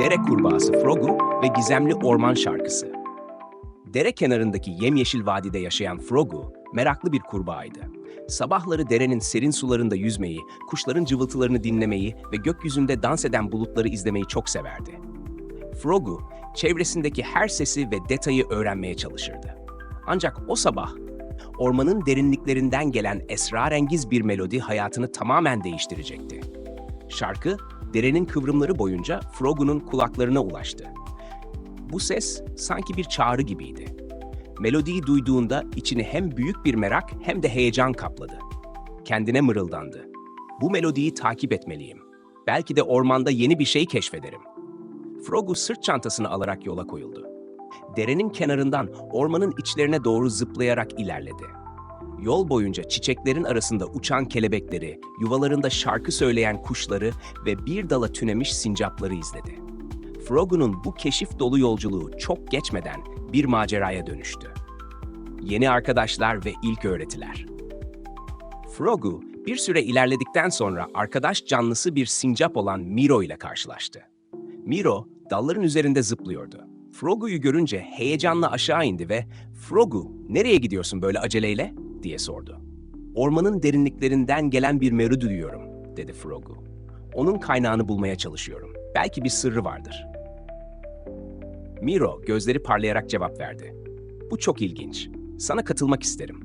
Dere kurbağası Frogu ve gizemli orman şarkısı. Dere kenarındaki yemyeşil vadide yaşayan Frogu, meraklı bir kurbağaydı. Sabahları derenin serin sularında yüzmeyi, kuşların cıvıltılarını dinlemeyi ve gökyüzünde dans eden bulutları izlemeyi çok severdi. Frogu, çevresindeki her sesi ve detayı öğrenmeye çalışırdı. Ancak o sabah, ormanın derinliklerinden gelen esrarengiz bir melodi hayatını tamamen değiştirecekti. Şarkı, derenin kıvrımları boyunca Frogu'nun kulaklarına ulaştı. Bu ses sanki bir çağrı gibiydi. Melodiyi duyduğunda içini hem büyük bir merak hem de heyecan kapladı. Kendine mırıldandı. Bu melodiyi takip etmeliyim. Belki de ormanda yeni bir şey keşfederim. Frogu sırt çantasını alarak yola koyuldu. Derenin kenarından ormanın içlerine doğru zıplayarak ilerledi. Yol boyunca çiçeklerin arasında uçan kelebekleri, yuvalarında şarkı söyleyen kuşları ve bir dala tünemiş sincapları izledi. Frogu'nun bu keşif dolu yolculuğu çok geçmeden bir maceraya dönüştü. Yeni arkadaşlar ve ilk öğretiler. Frogu bir süre ilerledikten sonra arkadaş canlısı bir sincap olan Miro ile karşılaştı. Miro dalların üzerinde zıplıyordu. Frogu'yu görünce heyecanla aşağı indi ve "Frogu, nereye gidiyorsun böyle aceleyle?" Diye sordu. "Ormanın derinliklerinden gelen bir melodi duyuyorum." dedi Frogu. "Onun kaynağını bulmaya çalışıyorum. Belki bir sırrı vardır." Miro gözleri parlayarak cevap verdi. Bu çok ilginç. Sana katılmak isterim.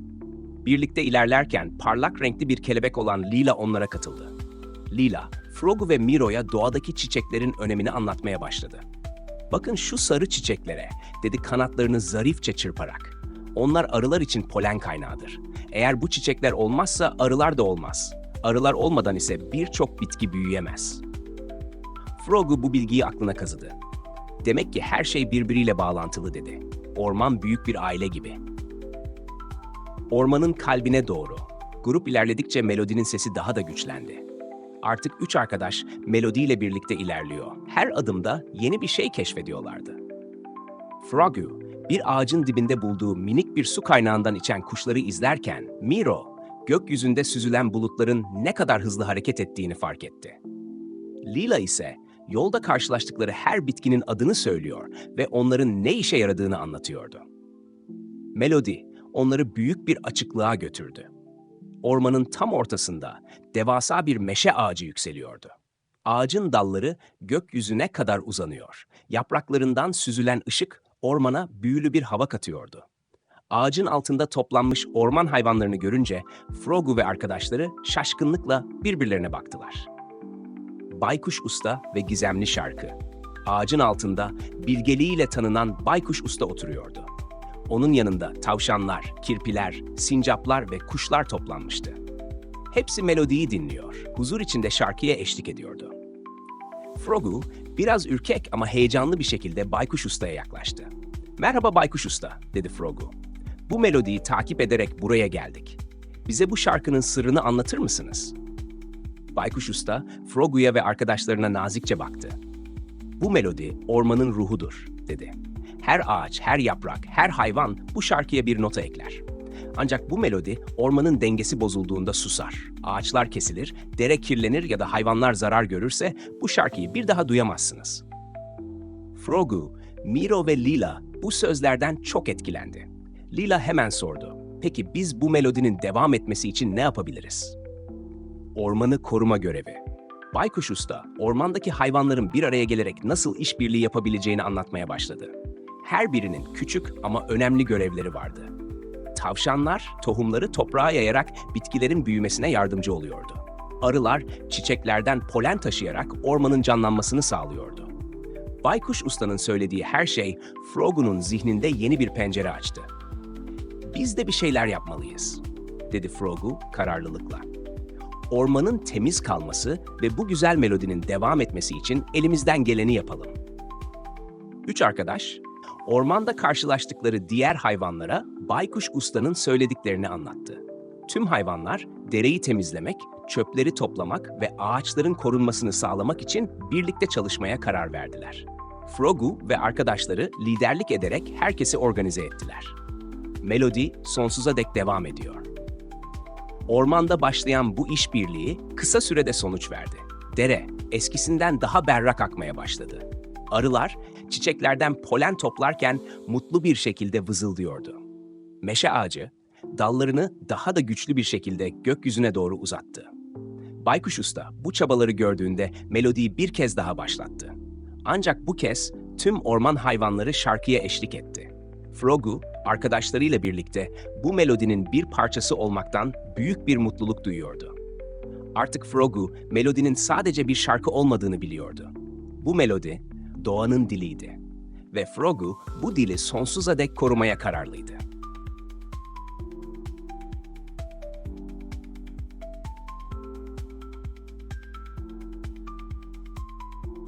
Birlikte ilerlerken parlak renkli bir kelebek olan Lila onlara katıldı. Lila, Frogu ve Miro'ya doğadaki çiçeklerin önemini anlatmaya başladı. Bakın şu sarı çiçeklere, dedi kanatlarını zarifçe çırparak. Onlar arılar için polen kaynağıdır. Eğer bu çiçekler olmazsa arılar da olmaz. Arılar olmadan ise birçok bitki büyüyemez. Frogu bu bilgiyi aklına kazıdı. Demek ki her şey birbiriyle bağlantılı dedi. Orman büyük bir aile gibi. Ormanın kalbine doğru. Grup ilerledikçe melodinin sesi daha da güçlendi. Artık üç arkadaş melodiyle birlikte ilerliyor. Her adımda yeni bir şey keşfediyorlardı. Frogu, bir ağacın dibinde bulduğu minik bir su kaynağından içen kuşları izlerken, Miro, gökyüzünde süzülen bulutların ne kadar hızlı hareket ettiğini fark etti. Lila ise yolda karşılaştıkları her bitkinin adını söylüyor ve onların ne işe yaradığını anlatıyordu. Melody onları büyük bir açıklığa götürdü. Ormanın tam ortasında devasa bir meşe ağacı yükseliyordu. Ağacın dalları gökyüzüne kadar uzanıyor. Yapraklarından süzülen ışık ormana büyülü bir hava katıyordu. Ağacın altında toplanmış orman hayvanlarını görünce Frogu ve arkadaşları şaşkınlıkla birbirlerine baktılar. Baykuş Usta ve Gizemli Şarkı. Ağacın altında bilgeliğiyle tanınan Baykuş Usta oturuyordu. Onun yanında tavşanlar, kirpiler, sincaplar ve kuşlar toplanmıştı. Hepsi melodiyi dinliyor, huzur içinde şarkıya eşlik ediyordu. Frogu biraz ürkek ama heyecanlı bir şekilde Baykuş Usta'ya yaklaştı. "Merhaba Baykuş Usta," dedi Frogu. "Bu melodiyi takip ederek buraya geldik. Bize bu şarkının sırrını anlatır mısınız?" Baykuş Usta, Frogu'ya ve arkadaşlarına nazikçe baktı. Bu melodi ormanın ruhudur, dedi. Her ağaç, her yaprak, her hayvan bu şarkıya bir nota ekler. Ancak bu melodi ormanın dengesi bozulduğunda susar. Ağaçlar kesilir, dere kirlenir ya da hayvanlar zarar görürse bu şarkıyı bir daha duyamazsınız. Frogu, Miro ve Lila bu sözlerden çok etkilendi. Lila hemen sordu. Peki biz bu melodinin devam etmesi için ne yapabiliriz? Ormanı koruma görevi. Baykuş Usta, ormandaki hayvanların bir araya gelerek nasıl işbirliği yapabileceğini anlatmaya başladı. Her birinin küçük ama önemli görevleri vardı. Tavşanlar tohumları toprağa yayarak bitkilerin büyümesine yardımcı oluyordu. Arılar çiçeklerden polen taşıyarak ormanın canlanmasını sağlıyordu. Baykuş Usta'nın söylediği her şey Frogu'nun zihninde yeni bir pencere açtı. Biz de bir şeyler yapmalıyız, dedi Frogu kararlılıkla. Ormanın temiz kalması ve bu güzel melodinin devam etmesi için elimizden geleni yapalım. Üç arkadaş, ormanda karşılaştıkları diğer hayvanlara Baykuş Usta'nın söylediklerini anlattı. Tüm hayvanlar dereyi temizlemek, çöpleri toplamak ve ağaçların korunmasını sağlamak için birlikte çalışmaya karar verdiler. Frogu ve arkadaşları liderlik ederek herkesi organize ettiler. Melodi sonsuza dek devam ediyor. Ormanda başlayan bu işbirliği kısa sürede sonuç verdi. Dere eskisinden daha berrak akmaya başladı. Arılar çiçeklerden polen toplarken mutlu bir şekilde vızıldıyordu. Meşe ağacı dallarını daha da güçlü bir şekilde gökyüzüne doğru uzattı. Baykuş Usta bu çabaları gördüğünde melodiyi bir kez daha başlattı. Ancak bu kez tüm orman hayvanları şarkıya eşlik etti. Frogu, arkadaşlarıyla birlikte bu melodinin bir parçası olmaktan büyük bir mutluluk duyuyordu. Artık Frogu, melodinin sadece bir şarkı olmadığını biliyordu. Bu melodi, doğanın diliydi. Ve Frogu bu dili sonsuza dek korumaya kararlıydı.